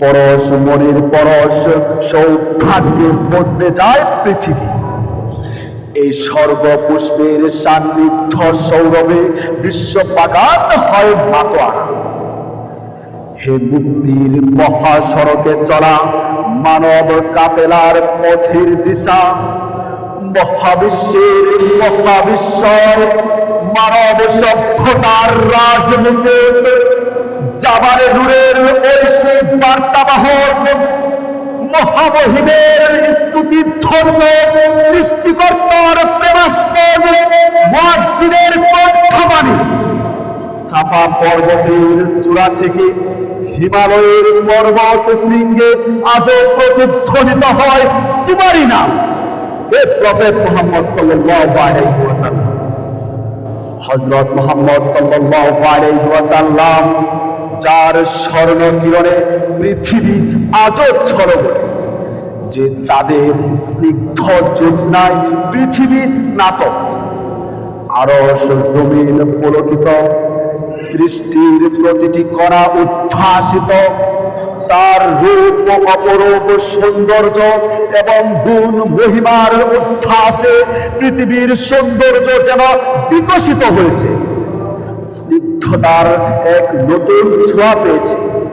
পরশ, মনির পরশ সৌভাগ্যে বদলে যায় পৃথিবী। এই সর্বপুষ্পের সান্নিধ্য সৌরভে বিশ্ব পাগান হয় মাতোয়ারা। হে মুক্তির মহাসড়কে চলা মানব কাপেলার পথের দিশা, মহাবিশ্বের মহাবিশ্বর মানব সভ্যতার রাজমুকুট জাবারে নূরের মহামহিমের স্তুতি ধন্য সৃষ্টিকর্তার প্রেমাস্পদ মুয়াজ্জিনের কণ্ঠবাণী সাফা পর্বতের চূড়া থেকে হিমালয়ের পর্বত শৃঙ্গে আজও প্রতিধ্বনিত হয় তোমারই নাম হে প্রফেট মোহাম্মদ সাল্লাল্লাহু আলাইহি মোহাম্মদ সাল্লাল্লাহু যার স্বর্ণ কিরণে পৃথিবী আজও ছলক যে চাঁদের স্নিগ্ধ জ্যোৎস্নায় পৃথিবী স্নাতক। আরশ জমিন পুলকিত, সৃষ্টির প্রতিটি কণা উদ্ভাসিত। তার রূপ ও অপরূপ সৌন্দর্য এবং গুণ মহিমার উদ্ভাসে পৃথিবীর সৌন্দর্য যেন বিকশিত হয়েছে। স্নিগ্ধতার এক নতুন ছোঁয়া পেয়েছে।